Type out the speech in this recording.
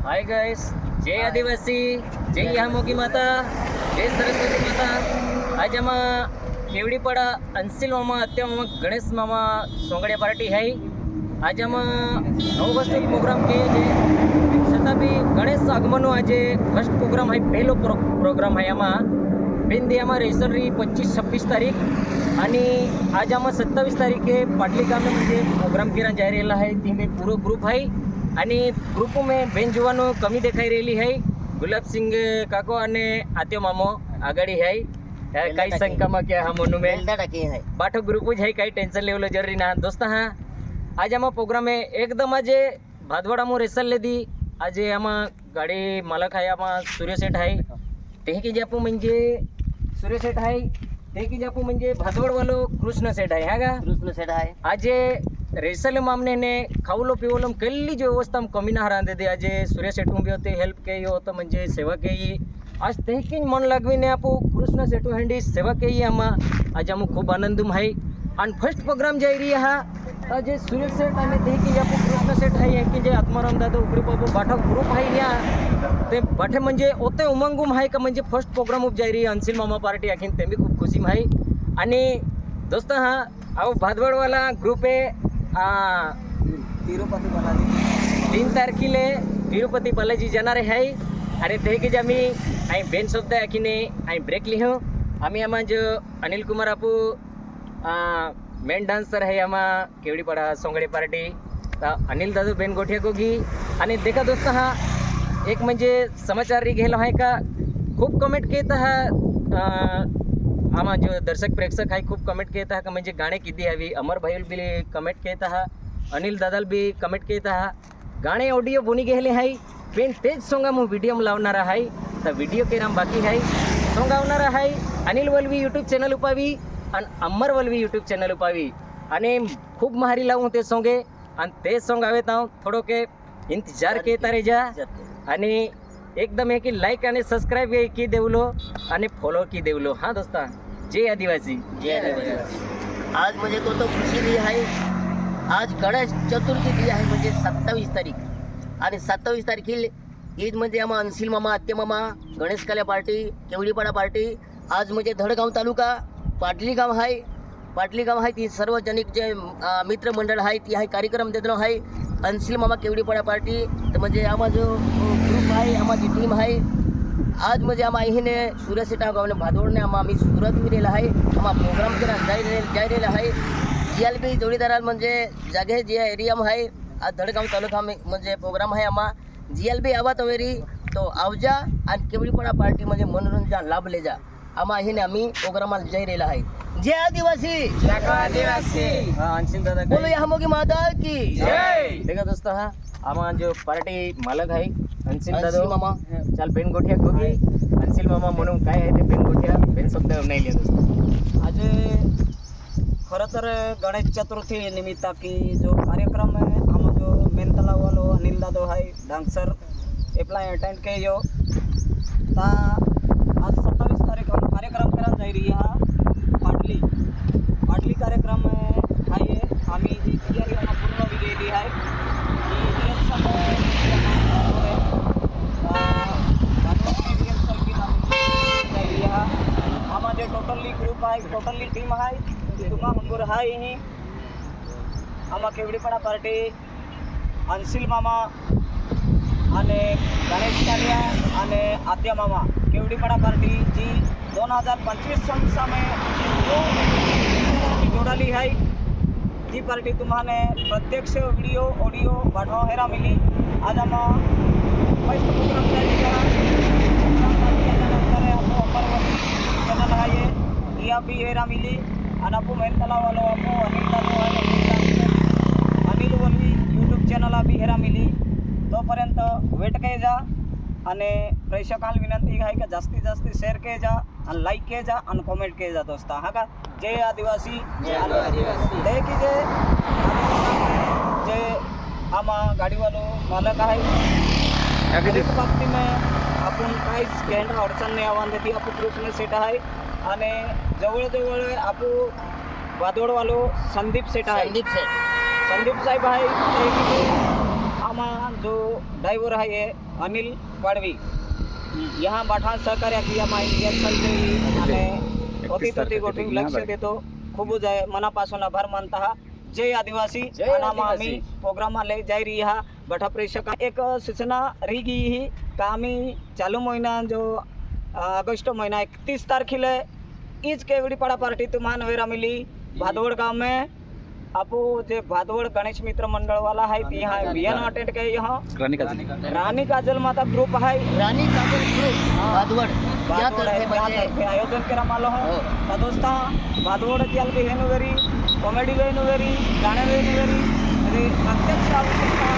Hi guys જય આદિવાસી જય યામોગી માતા જય સરસ્વતી માતા આજે આમાં કેવડીપાડા અંસિલ મામા અત્યારે મામા ગણેશ મામા સોંગડિયા પાર્ટી હૈ આજે આમાં નવ ફર્સ્ટ પ્રોગ્રામ કે છે છતાં બી ગણેશ આગમનનો આજે ફર્સ્ટ પ્રોગ્રામ હૈ પહેલો પ્રોગ્રામ હૈ આમાં બિંદિયામાં રેસર રહી પચીસ છવ્વીસ તારીખ અને આજ આમાં સત્તાવીસ તારીખે પાટલી ગામે પ્રોગ્રામ કેરા જઈ રહેલા હૈ તેમાં પૂરો ગ્રુપ હૈ है आणि ગ્રુપ મેં બેન જોવાનું કમી દેખાઈ રહેલી है ગુલાબસિંહ કાકો અને આત્યો મામો આગળ હે કઈ શંકામાં કે હા મોનું મેં બેલદા ટકી હે બાઠો ગ્રુપ જ હે કઈ ટેન્શન લેવલો જરૂરી ના દોસ્ત હા આજે આમાં પ્રોગ્રામે એકદમ આજે ભાદવાડામાં રેસલ લીધી આજે આમાં ગાડી માલક आहे આમાં सूर्यसेठ आहे ते की जे आपण म्हणजे सूर्यसेठ आहे ते की जे आपण म्हणजे भादवडवालो कृष्ण सेठ आहे हा का કૃષ્ણ સેઠ હે આજે ರೆಸಲ್ ಮಾಮನೆನೆ खावलो पिवलो कल्ली जो વ્યવસ્થા कमी ना रांधे दे આજે સૂર્ય શેઠુંબી હતી હેલ્પ કે તો म्हणजे સેવા કે આજ તહેકીન મન લાગવીને આપું, કૃષ્ણ શેઠુ હેન્ડી સેવા કે આમાં. આજે અમુક ખૂબ આનંદમ હૈ. અને ફર્સ્ટ પ્રોગ્રામ જઈ રહ્યા હા. આજે સુરેશ શેઠ અને તહેકી આપું, કૃષ્ણ શેઠ હૈ. એકી જે આત્મારામ દાદા, ઉપરી બાબુ બાઠક ગ્રુપ હાઈ ત્યાં તે બાઠે म्हणजे ઓતે ઉમંગુમ હૈ કે म्हणजे ફર્સ્ટ પ્રોગ્રામ ઉપ જઈ રહી અંસિલ મામા પાર્ટી આખીને તેમ બી ખૂબ ખુશીમાં હૈ. અને દોસ્તો હા, આવો ભાદવડવાલા ગ્રુપે तिरुपती बालाजी तीन तारखेले तिरुपती बालाजी जाणार आहे. आणि ते की जे आम्ही आई बेन सोबत आहे की नाही आई ब्रेक लिहो. आम्ही आम्हा जो अनिल कुमार आपू मेन डान्सर आहे आम्हा केवडीपाडा सोंगडे पार्टी. अनिल दादू बेन गोठिया गोगी आणि देखा दोस्त हा एक म्हणजे समाचार गेलो आहे का? खूप कमेंट केत हा आम्हा जो दर्शक प्रेक्षक आहे खूप कमेंट केत हा का म्हणजे गाणे किती हवी अमर भाईल बी कमेंट केत हा अनिल दादाल बी कमेंट केत हा गाणे ऑडिओ बुनी गेले आहे पेन तेच सोंगा मग व्हिडिओ लावणार आहे तर व्हिडिओ के नाम बाकी आहे सोंग आवणार आहे अनिल वलवी यूट्यूब चॅनल उपावी आणि अमर वलवी यूट्यूब चॅनल उपावी आणि खूप महारी लावून ते सोंगे आणि ते सोंग આવે તો થોડો કે ઇંતજાર કેતા રહેજા અને એકદમ એક લાઈક અને સબસ્ક્રાઇબ એ કી દેવલો અને ફોલો કી देवलो हाँ दोस्ता जय आदिवासी. जय आदिवासी. आज म्हणजे तो तो खुशी दी आहे. आज गणेश चतुर्थी दिली आहे म्हणजे सत्तावीस तारीख. आणि सत्तावीस तारखेला ईद म्हणजे आम्हा अंसिल मामा आत्ते मामा गणेश कल्या पार्टी केवडीपाडा पार्टी. आज म्हणजे धडगाव तालुका पाटली गाव आहे. पाटली गाव आहे ती सार्वजनिक जे मित्रमंडळ आहे ती आहे कार्यक्रम देतो आहे. अनसिल मामा केवडीपाडा पार्टी. तर म्हणजे आम्हा जो ग्रुप आहे आम्हा जी टीम आहे आज मजे आम आई ने सूरत से टाँग हमने भादौड़ ने आम आम्ही सूरत भी रेला आहे आम प्रोग्राम करा जाई जाई रेला आहे जीएल बी जोडीदाराला म्हणजे जागे जे एरियाम आहे आज धडगाव तालुका म्हणजे प्रोग्राम आहे आमा जीएल बी आवा तवेरी તો આવજા અને કેવડીપડા પાર્ટીમાં જે મનોરંજન લાભ લેજા આમાં આવીને અમે પ્રોગ્રામમાં જઈ રહેલા હૈ જય આદિવાસી જય આદિવાસી હા અંશિન દાદા બોલો યહામોગી માતા કી જય દેખા દોસ્તો હા આમાં જો પાર્ટી માલક હાઈ અંશિલ દાદો. મામા. ચાલ બેન ગોઠિયા કોગી હંસિલ મામા મને કાંઈ હાઈ તે બેન ગોઠિયા? બેન શબ્દ નહીં લે દોસ્તો. આજે ખરં ગણેશ ચતુર્થી નિમિત્ત કી જો કાર્યક્રમ હે આમાં જો મેન તલાવ વાલો અનિલ દાદો હાઈ ડાન્સર અટેન્ડ એટેન્ડ કર્યો. તા આજ સત્તાવીસ તારીખ કાર્યક્રમ કરવા જઈ રહી હા टोटली ग्रुप आहे टोटली टीम आहे तुम्हा हंगूर आहे ही आम्हा केवडीपणा पार्टी અંશિલ મામા અને ગણેશ કાલિયા અને આદ્ય મામા કેવડીપડા પાર્ટી जी दोन हजार पंचवीस सन सामे जो जोडाली आहे ती पार्टी तुम्हाला प्रत्यक्ष व्हिडिओ ऑडिओ पाठवा हेरा मिली आज आम्हा फर्स्ट प्रोग्राम त्यानंतर आपो अमरवती चॅनल आहे bihira mili. Ana po mayroon talawalo ako. Anong taluhan ang Anil Valli YouTube channel આ બિહેરા મિલી તોપર્યંत वेट કહે જા અને પ્રેક્ષકાલ વિનંતી છે કે જાસ્તી જાસ્તી શેર કહે જા અને લાઈક કહે જા અને કોમેન્ટ કહે જા દોસ્તા હા કા જય આદિવાસી જય આદિવાસી જય કી જય જે આમાં ગાડીવાળો માલક आहे દરેક બાબતીમાં आपण काहीच घेणं अडचण नाही आव्हान देते आपण कृष्ण सेट आहे आणि जवळजवळ आपण वादोडवालो संदीप सेट आहे संदीप सेठ संदीप साहेब आहे ते की जे हमारा जो ड्राइवर है ये अनिल पाडवी यहाँ बाठा सहकार्य किया माहिती आणि होती तो ती गोष्टी लक्ष देतो खूप जाय मनापासून आभार मानता हा जय आदिवासी जय आणि आम्हा आम्ही आदिवासी. प्रोग्रामाला जाय रही हा बठा प्रेक्षक एक सूचना रही गई ही का चालू महिना जो ऑगस्ट महिना एकतीस तारखेला ईज केवड़ीपाड़ा पार्टी तुम्हान वेरा मिली. भादवड़ गांव में. आपो जे भादवड़ गणेश मित्र मंडल वाला है यहाँ बियान अटेंड के यहाँ रानी काजल. माता ग्रुप है राणी कापूर ग्रुप भादवड. आयोजन करा मला हो. तर दोस्ता भादवड त्याला बी हेनु वेरी कॉमेडी वेनु वेरी गाणे वेनु वेरी प्रत्यक्ष आवश्यकता